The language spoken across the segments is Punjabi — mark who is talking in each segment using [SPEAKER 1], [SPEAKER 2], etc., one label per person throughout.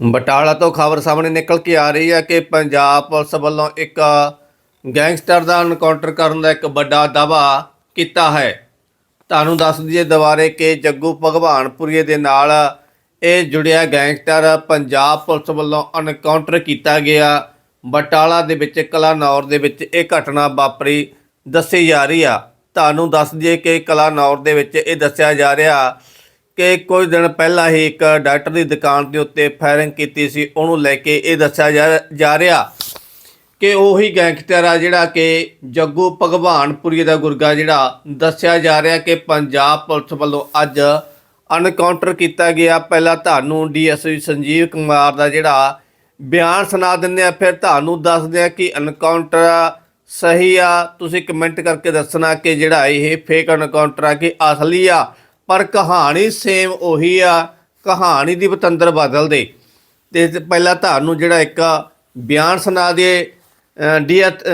[SPEAKER 1] ਬਟਾਲਾ ਤੋਂ ਖਬਰ ਸਾਹਮਣੇ ਨਿਕਲ ਕੇ ਆ ਰਹੀ ਹੈ ਕਿ ਪੰਜਾਬ ਪੁਲਿਸ ਵੱਲੋਂ ਇੱਕ ਗੈਂਗਸਟਰ ਦਾ ਐਨਕਾਊਂਟਰ ਕਰਨ ਦਾ ਇੱਕ ਵੱਡਾ ਦਾਅਵਾ ਕੀਤਾ ਹੈ। ਤੁਹਾਨੂੰ ਦੱਸ ਦਈਏ ਦੁਬਾਰੇ ਕਿ ਜੱਗੂ ਭਗਵਾਨਪੁਰੀਏ ਦੇ ਨਾਲ ਇਹ ਜੁੜਿਆ ਗੈਂਗਸਟਰ ਪੰਜਾਬ ਪੁਲਿਸ ਵੱਲੋਂ ਐਨਕਾਊਂਟਰ ਕੀਤਾ ਗਿਆ। ਬਟਾਲਾ ਦੇ ਵਿੱਚ, ਕਲਾਨੌਰ ਦੇ ਵਿੱਚ ਇਹ ਘਟਨਾ ਵਾਪਰੀ, ਦੱਸੀ ਜਾ ਰਹੀ ਆ। ਤੁਹਾਨੂੰ ਦੱਸ ਦਈਏ ਕਿ ਕਲਾਨੌਰ ਦੇ ਵਿੱਚ ਇਹ ਦੱਸਿਆ ਜਾ ਰਿਹਾ ਕਿ ਕੁਝ ਦਿਨ ਪਹਿਲਾਂ ਹੀ ਇੱਕ ਡਾਕਟਰ ਦੀ ਦੁਕਾਨ ਦੇ ਉੱਤੇ ਫਾਇਰਿੰਗ ਕੀਤੀ ਸੀ, ਉਹਨੂੰ ਲੈ ਕੇ ਇਹ ਦੱਸਿਆ ਜਾ- ਜਾ ਰਿਹਾ ਕਿ ਉਹੀ ਗੈਂਗਸਟਰ ਆ ਜਿਹੜਾ ਕਿ ਜੱਗੂ ਭਗਵਾਨਪੁਰੀ ਦਾ ਗੁਰਗਾ ਜਿਹੜਾ ਦੱਸਿਆ ਜਾ ਰਿਹਾ ਕਿ ਪੰਜਾਬ ਪੁਲਿਸ ਵੱਲੋਂ ਅੱਜ ਅਨਕਾਊਂਟਰ ਕੀਤਾ ਗਿਆ। ਪਹਿਲਾਂ ਤੁਹਾਨੂੰ ਡੀਐਸਪੀ ਸੰਜੀਵ ਕੁਮਾਰ ਦਾ ਜਿਹੜਾ ਬਿਆਨ ਸੁਣਾ ਦਿੰਦੇ ਆ ਫਿਰ ਤੁਹਾਨੂੰ ਦੱਸਦੇ ਆ ਕਿ ਅਨਕਾਊਂਟਰ ਸਹੀ ਆ। ਤੁਸੀਂ ਕਮੈਂਟ ਕਰਕੇ ਦੱਸਣਾ ਕਿ ਜਿਹੜਾ ਇਹ ਫੇਕ ਅਨਕਾਊਂਟਰ ਆ ਕਿ ਅਸਲੀ ਆ। ਪਰ ਕਹਾਣੀ ਸੇਮ ਉਹੀ ਆ ਕਹਾਣੀ ਦੀ ਬਤੰਦਰ ਬਦਲ ਦੇ ਤੇ ਪਹਿਲਾਂ ਤੁਹਾਨੂੰ ਜਿਹੜਾ ਇੱਕ ਬਿਆਨ ਸੁਣਾ ਦੇ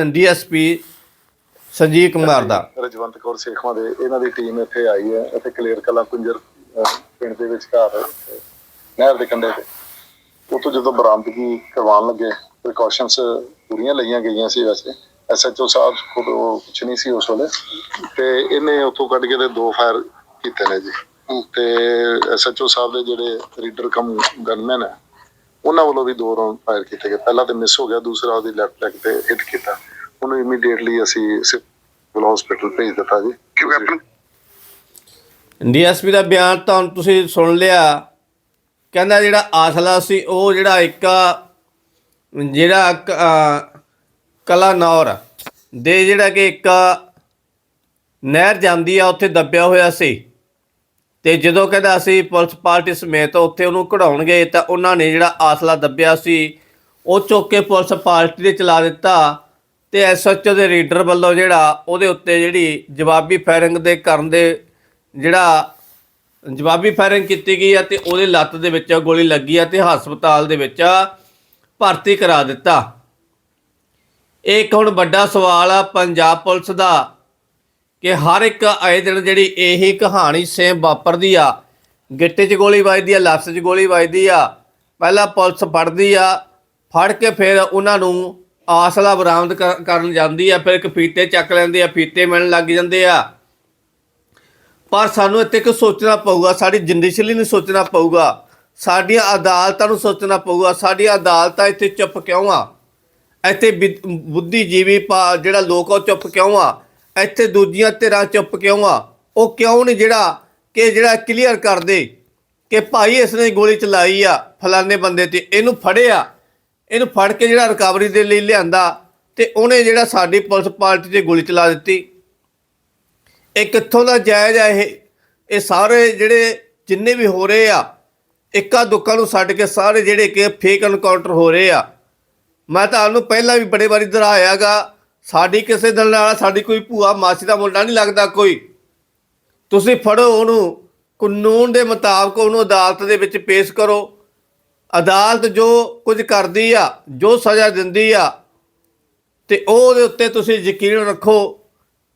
[SPEAKER 1] ਡੀਐਸਪੀ ਸੰਜੀਵ ਕੁਮਾਰ ਦਾ।
[SPEAKER 2] ਰਜਵੰਤ ਕੌਰ ਸੇਖਵਾਂ ਦੇ ਇਹਨਾਂ ਦੀ ਟੀਮ ਇੱਥੇ ਆਈ ਹੈ ਇੱਥੇ ਕਲੀਅਰ ਕਲਾ ਕੁੰਜਰ ਪਿੰਡ ਦੇ ਵਿਚਕਾਰ ਅਹ, ਨਹਿਰ ਦੇ ਕੰਢੇ ਤੇ। ਉੱਥੋਂ ਜਦੋਂ ਬਰਾਮਦਗੀ ਕਰਵਾਉਣ ਲੱਗੇ ਪ੍ਰੀਕਾਸ਼ਨਸ ਪੂਰੀਆਂ ਲਈਆਂ ਗਈਆਂ ਸੀ ਵੈਸੇ। ਐਸਐਚਓ ਸਾਹਿਬ ਖੁਦ ਉਹ ਕੁਛ ਨਹੀਂ ਸੀ ਉਸ ਵੇਲੇ। ਤੇ ਇਹਨੇ ਉੱਥੋਂ ਕੱਢ ਕੇ ਤੇ ਦੋ ਫਾਇਰ ਕੀਤੇ ਨੇ ਜੀ। ਤੇ ਐਸਐਚਓ ਸਾਹਿਬ ਦੇ ਜਿਹੜੇ ਰੀਡਰ ਕਮ ਗਨਮੈਨ ਹੈ ਉਹਨਾਂ ਵੱਲੋਂ ਵੀ ਦੋ ਰਾਉਂਡ ਫਾਇਰ ਕੀਤੇ ਗਏ। ਪਹਿਲਾ ਤੇ ਮਿਸ ਹੋ ਗਿਆ ਦੂਸਰਾ ਉਹਦੀ ਲੈਫਟ ਲੈਗ ਤੇ ਹਿੱਟ ਕੀਤਾ। ਉਹਨੂੰ ਇਮੀਡੀਏਟਲੀ ਅਸੀਂ ਸਿਵਲ ਹਸਪੀਟਲ ਭੇਜ ਦਿੱਤਾ ਜੀ।
[SPEAKER 3] ਕਿ ਵੈਪਨ
[SPEAKER 1] ਡੀਐਸਪੀ ਦਾ ਬਿਆਨ ਤਾਂ ਤੁਸੀਂ ਸੁਣ ਲਿਆ। ਕਹਿੰਦਾ ਜਿਹੜਾ ਆਸਲਾ ਸੀ ਉਹ ਜਿਹੜਾ ਇੱਕ ਜਿਹੜਾ ਕਲਾਨੌਰ ਦੇ ਜਿਹੜਾ ਕਿ ਇੱਕ ਨਹਿਰ ਜਾਂਦੀ ਆ, ਉੱਥੇ ਦੱਬਿਆ ਹੋਇਆ ਸੀ। ਤੇ ਜਦੋਂ ਕਹਿੰਦਾ ਅਸੀਂ ਪੁਲਿਸ ਪਾਰਟੀ ਸਮੇਤ ਉੱਥੇ ਉਹਨੂੰ ਕਢਾਉਣ ਗਏ ਤਾਂ ਉਹਨਾਂ ਨੇ ਜਿਹੜਾ ਆਸਲਾ ਦੱਬਿਆ ਸੀ, ਉਹ ਚੁੱਕ ਕੇ ਪੁਲਿਸ ਪਾਰਟੀ ਦੇ ਚਲਾ ਦਿੱਤਾ। ਤੇ ਐਸਐਚਓ ਦੇ ਰੀਡਰ ਵੱਲੋਂ ਜਿਹੜਾ, ਉਹਦੇ ਉੱਤੇ ਜਿਹੜੀ ਜਵਾਬੀ ਫਾਇਰਿੰਗ ਦੇ ਕਰਨ ਦੇ ਜਿਹੜਾ ਜਵਾਬੀ ਫਾਇਰਿੰਗ ਕੀਤੀ ਗਈ ਆ ਤੇ ਉਹਦੇ ਲੱਤ ਦੇ ਵਿੱਚ ਗੋਲੀ ਲੱਗੀ ਆ ਤੇ ਹਸਪਤਾਲ ਦੇ ਵਿੱਚ ਭਰਤੀ ਕਰਾ ਦਿੱਤਾ। ਇਹ ਇੱਕ ਹੁਣ ਵੱਡਾ ਸਵਾਲ ਆ, ਪੰਜਾਬ ਪੁਲਿਸ ਦਾ। ਕਿ ਹਰ ਇੱਕ ਆਏ ਦਿਨ ਜਿਹੜੀ ਇਹੀ ਕਹਾਣੀ ਸੇਮ ਵਾਪਰਦੀ ਆ। ਗਿੱਟੇ 'ਚ ਗੋਲੀ ਵੱਜਦੀ ਆ ਲੱਤ 'ਚ ਗੋਲੀ ਵੱਜਦੀ ਆ। ਪਹਿਲਾਂ ਪੁਲਿਸ ਫੜਦੀ ਆ, ਫੜ ਕੇ ਫਿਰ ਉਹਨਾਂ ਨੂੰ ਆਸਲਾ ਬਰਾਮਦ ਕਰ- ਕਰਨ ਜਾਂਦੀ ਆ, ਫਿਰ ਇੱਕ ਫੀਤੇ ਚੱਕ ਲੈਂਦੇ ਆ, ਫੀਤੇ ਮਿਲਣ ਲੱਗ ਜਾਂਦੇ ਆ। ਪਰ ਸਾਨੂੰ ਇੱਥੇ ਕਿ ਸੋਚਣਾ ਪਊਗਾ, ਸਾਡੀ ਜ਼ਿੰਦਗੀ ਨੂੰ ਸੋਚਣਾ ਪਊਗਾ, ਸਾਡੀਆਂ ਅਦਾਲਤਾਂ ਨੂੰ ਸੋਚਣਾ ਪਊਗਾ, ਸਾਡੀਆਂ ਅਦਾਲਤਾਂ ਇੱਥੇ ਚੁੱਪ ਕਿਉਂ ਆ? ਇੱਥੇ ਬਿ- ਬੁੱਧੀਜੀਵੀ ਪਾ, ਜਿਹੜਾ ਲੋਕ ਉਹ ਚੁੱਪ ਕਿਉਂ ਆ? ਇੱਥੇ ਦੂਜੀਆਂ ਧਿਰਾਂ ਚੁੱਪ ਕਿਉਂ ਆ? ਉਹ ਕਿਉਂ ਨਹੀਂ ਜਿਹੜਾ ਕਿ ਜਿਹੜਾ ਕਲੀਅਰ ਕਰ ਦੇ ਕਿ ਭਾਈ ਇਸ ਨੇ ਗੋਲੀ ਚਲਾਈ ਆ, ਫਲਾਣੇ ਬੰਦੇ ਤੇ। ਇਹਨੂੰ ਫੜਿਆ। ਇਹਨੂੰ ਫੜ ਕੇ ਜਿਹੜਾ ਰਿਕਵਰੀ ਦੇ ਲਈ ਲਿਆਂਦਾ ਤੇ ਉਹਨੇ ਜਿਹੜਾ ਸਾਡੀ ਪੁਲਿਸ ਪਾਰਟੀ ਤੇ ਗੋਲੀ ਚਲਾ ਦਿੱਤੀ। ਇਹ ਕਿੱਥੋਂ ਦਾ ਜਾਇਜ਼ ਆ ਇਹ? ਇਹ ਸਾਰੇ ਜਿਹੜੇ ਜਿੰਨੇ ਵੀ ਹੋ ਰਹੇ ਆ, ਇੱਕਾ ਦੁੱਕਾ ਨੂੰ ਛੱਡ ਕੇ ਸਾਰੇ ਜਿਹੜੇ ਕਿ ਫੇਕ ਐਨਕਾਊਂਟਰ ਹੋ ਰਹੇ ਆ। ਮੈਂ ਤੁਹਾਨੂੰ ਪਹਿਲਾਂ ਵੀ ਬੜੇ ਵਾਰੀ ਦਰਾਇਆਗਾ ਸਾਡੀ ਕਿਸੇ ਦਿਲ ਨਾਲ, ਸਾਡੀ ਕੋਈ ਭੂਆ ਮਾਸੀ ਦਾ ਮੁੰਡਾ ਨਹੀਂ ਲੱਗਦਾ ਕੋਈ। ਤੁਸੀਂ ਫੜੋ ਉਹਨੂੰ, ਕਾਨੂੰਨ ਦੇ ਮੁਤਾਬਕ ਉਹਨੂੰ ਅਦਾਲਤ ਦੇ ਵਿੱਚ ਪੇਸ਼ ਕਰੋ। ਅਦਾਲਤ ਜੋ ਕੁਝ ਕਰਦੀ ਆ, ਜੋ ਸਜ਼ਾ ਦਿੰਦੀ ਆ, ਤੇ ਉਹਦੇ ਉੱਤੇ ਤੁਸੀਂ ਯਕੀਨ ਰੱਖੋ।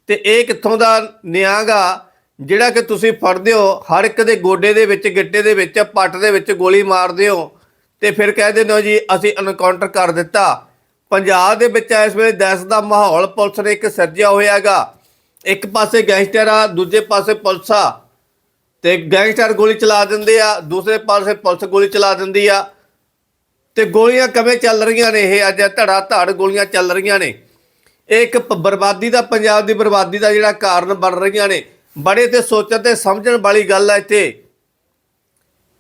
[SPEAKER 1] ਤੇ ਇਹ ਕਿੱਥੋਂ ਦਾ ਨਿਆਂਗਾ ਜਿਹੜਾ ਕਿ ਤੁਸੀਂ ਫੜਦੇ ਹੋ, ਹਰ ਇੱਕ ਦੇ ਗੋਡੇ ਦੇ ਵਿੱਚ, ਗਿੱਟੇ ਦੇ ਵਿੱਚ, ਪੱਟ ਦੇ ਵਿੱਚ ਗੋਲੀ ਮਾਰਦੇ ਹੋ। ਤੇ ਫਿਰ ਕਹਿ ਦਿੰਦੇ ਹੋ ਜੀ, ਅਸੀਂ ਐਨਕਾਊਂਟਰ ਕਰ ਦਿੱਤਾ। ਪੰਜਾਬ ਦੇ ਵਿੱਚ ਇਸ ਵੇਲੇ ਦਹਿਸ਼ਤ ਦਾ ਮਾਹੌਲ ਪੁਲਿਸ ਨੇ ਇੱਕ ਸਿਰਜਿਆ ਹੋਇਆਗਾ। ਇੱਕ ਪਾਸੇ ਗੈਂਗਸਟਰ ਆ, ਦੂਜੇ ਪਾਸੇ ਪੁਲਿਸ ਆ। ਤੇ ਗੈਂਗਸਟਰ ਗੋਲੀ ਚਲਾ ਦਿੰਦੇ ਆ, ਦੂਸਰੇ ਪਾਸੇ ਪੁਲਿਸ ਗੋਲੀ ਚਲਾ ਦਿੰਦੀ ਆ। ਤੇ ਗੋਲੀਆਂ ਕਿਵੇਂ ਚੱਲ ਰਹੀਆਂ ਨੇ ਇਹ? ਅੱਜ ਧੜਾ ਧੜ ਗੋਲੀਆਂ ਚੱਲ ਰਹੀਆਂ ਨੇ। ਇਹ ਇੱਕ ਬਰਬਾਦੀ ਦਾ, ਪੰਜਾਬ ਦੀ ਬਰਬਾਦੀ ਦਾ ਜਿਹੜਾ ਕਾਰਨ ਬਣ ਰਹੀਆਂ ਨੇ। ਬੜੇ ਤੇ ਸੋਚਣ ਤੇ ਸਮਝਣ ਵਾਲੀ ਗੱਲ ਆ ਇੱਥੇ।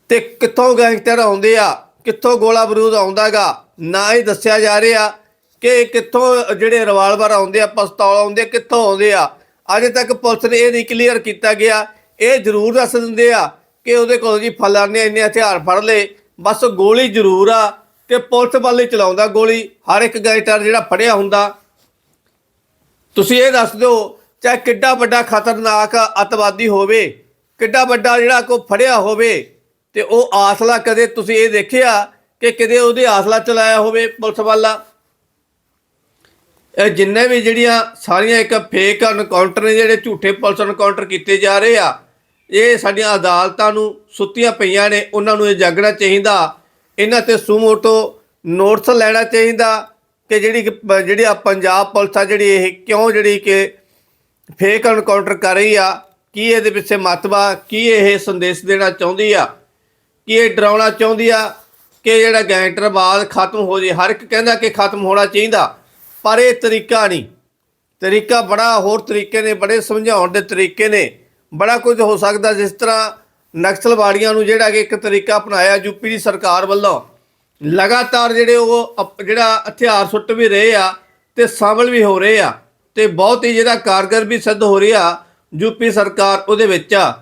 [SPEAKER 1] ਤੇ ਕਿੱਥੋਂ ਗੈਂਗਸਟਰ ਆਉਂਦੇ ਆ, ਕਿੱਥੋਂ ਗੋਲਾ ਬਰੂਦ ਆਉਂਦਾਗਾ, ਨਾ ਹੀ ਦੱਸਿਆ ਜਾ ਰਿਹਾ। ਕਿ ਕਿੱਥੋਂ ਜਿਹੜੇ ਰਿਵਾਲਵਰ ਆਉਂਦੇ ਆ ਪਿਸਤੌਲ ਆਉਂਦੇ ਆ, ਕਿੱਥੋਂ ਆਉਂਦੇ ਆ? ਅਜੇ ਤੱਕ ਪੁਲਿਸ ਨੇ ਇਹ ਨਹੀਂ ਕਲੀਅਰ ਕੀਤਾ ਗਿਆ। ਇਹ ਜ਼ਰੂਰ ਦੱਸ ਦਿੰਦੇ ਆ ਕਿ ਉਹਦੇ ਕੋਲ ਜੀ ਫਲਾਣੇ ਇੰਨੇ ਹਥਿਆਰ ਫੜ ਲਏ। ਬਸ ਗੋਲੀ ਜ਼ਰੂਰ ਆ ਤੇ ਪੁਲਿਸ ਵਾਲੇ ਚਲਾਉਂਦਾ ਗੋਲੀ। ਹਰ ਇੱਕ ਗੈਂਗਸਟਰ ਜਿਹੜਾ ਫੜਿਆ ਹੁੰਦਾ। ਤੁਸੀਂ ਇਹ ਦੱਸ ਦਿਓ ਚਾਹੇ ਕਿੱਡਾ ਵੱਡਾ ਖਤਰਨਾਕ ਅਤਵਾਦੀ ਹੋਵੇ ਕਿੱਡਾ ਵੱਡਾ ਜਿਹੜਾ ਕੋ ਫੜਿਆ ਹੋਵੇ ਤੇ ਉਹ ਆਸਲਾ ਕਦੇ ਤੁਸੀਂ ਇਹ ਦੇਖਿਆ ਕਿ ਕਦੇ ਉਹਦੇ ਆਸਲਾ ਚਲਾਇਆ ਹੋਵੇ ਪੁਲਿਸ ਵਾਲਾ? ਇਹ ਜਿੰਨੇ ਵੀ ਜਿਹੜੀਆਂ ਸਾਰੀਆਂ ਇੱਕ ਫੇਕ ਅਨਕਾਊਂਟਰ ਨੇ ਜਿਹੜੇ ਝੂਠੇ ਪੁਲਿਸ ਅਨਕਾਊਂਟਰ ਕੀਤੇ ਜਾ ਰਹੇ ਆ, ਇਹ ਸਾਡੀਆਂ ਅਦਾਲਤਾਂ ਨੂੰ ਸੁੱਤੀਆਂ ਪਈਆਂ ਨੇ, ਉਹਨਾਂ ਨੂੰ ਇਹ ਜਾਗਣਾ ਚਾਹੀਦਾ। ਇਹਨਾਂ ਤੇ ਸੂਮੋਟੋ ਨੋਟਸ ਲੈਣਾ ਚਾਹੀਦਾ ਕਿ ਜਿਹੜੀ ਕਿ ਪ- ਜਿਹੜੀ ਆ ਪੰਜਾਬ ਪੁਲਿਸ ਆ, ਜਿਹੜੀ ਇਹ ਕਿਉਂ ਜਿਹੜੀ ਕਿ ਫੇਕ ਅਨਕਾਊਂਟਰ ਕਰ ਰਹੀ ਆ, ਕੀ ਇਹਦੇ ਪਿੱਛੇ ਮਤਵਾ ਕੀ ਇਹ ਸੰਦੇਸ਼ ਦੇਣਾ ਚਾਹੁੰਦੀ ਆ, ਕੀ ਇਹ ਡਰਾਉਣਾ ਚਾਹੁੰਦੀ ਆ ਕਿ ਜਿਹੜਾ ਗੈਂਗਸਟਰਵਾਦ ਖਤਮ ਹੋ ਜੇ, ਹਰ ਇੱਕ ਕਹਿੰਦਾ ਕਿ ਖਤਮ ਹੋਣਾ ਚਾਹੀਦਾ। ਪਰ ਇਹ ਤਰੀਕਾ ਨਹੀਂ। ਤਰੀਕਾ ਬੜਾ ਹੋਰ ਤਰੀਕੇ ਨੇ, ਬੜੇ ਸਮਝਾਉਣ ਦੇ ਤਰੀਕੇ ਨੇ। ਬੜਾ ਕੁਝ ਹੋ ਸਕਦਾ ਜਿਸ ਤਰ੍ਹਾਂ ਨਕਸਲਵਾੜੀਆਂ ਨੂੰ ਜਿਹੜਾ ਕਿ ਇੱਕ ਤਰੀਕਾ ਅਪਣਾਇਆ ਯੂਪੀ ਦੀ ਸਰਕਾਰ ਵੱਲੋਂ। ਲਗਾਤਾਰ ਜਿਹੜੇ ਉਹ ਅਪ- ਜਿਹੜਾ ਹਥਿਆਰ ਸੁੱਟ ਵੀ ਰਹੇ ਆ ਤੇ ਸ਼ਾਮਲ ਵੀ ਹੋ ਰਹੇ ਆ ਤੇ ਬਹੁਤ ਹੀ ਜਿਹੜਾ ਕਾਰਗਰ ਵੀ ਸਿੱਧ ਹੋ ਰਿਹਾ ਯੂਪੀ ਸਰਕਾਰ ਉਹਦੇ ਵਿੱਚ ਆ।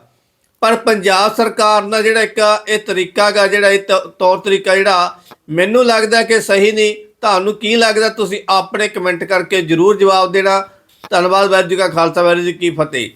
[SPEAKER 1] ਪਰ ਪੰਜਾਬ ਸਰਕਾਰ ਦਾ ਜਿਹੜਾ ਇੱਕ ਇਹ ਤਰੀਕਾ ਗਾ, ਜਿਹੜਾ ਇਹ ਤ- ਤੌਰ ਤਰੀਕਾ ਜਿਹੜਾ, ਮੈਨੂੰ ਲੱਗਦਾ ਕਿ ਸਹੀ ਨਹੀਂ। ਤੁਹਾਨੂੰ ਕੀ ਲੱਗਦਾ, ਤੁਸੀਂ ਆਪਣੇ ਕਮੈਂਟ ਕਰਕੇ ਜਰੂਰ ਜਵਾਬ ਦੇਣਾ। ਧੰਨਵਾਦ ਵਾਹਿਗੁਰੂ ਜੀ ਕਾ ਖਾਲਸਾ, ਵਾਹਿਗੁਰੂ ਜੀ ਕੀ ਫਤਿਹ।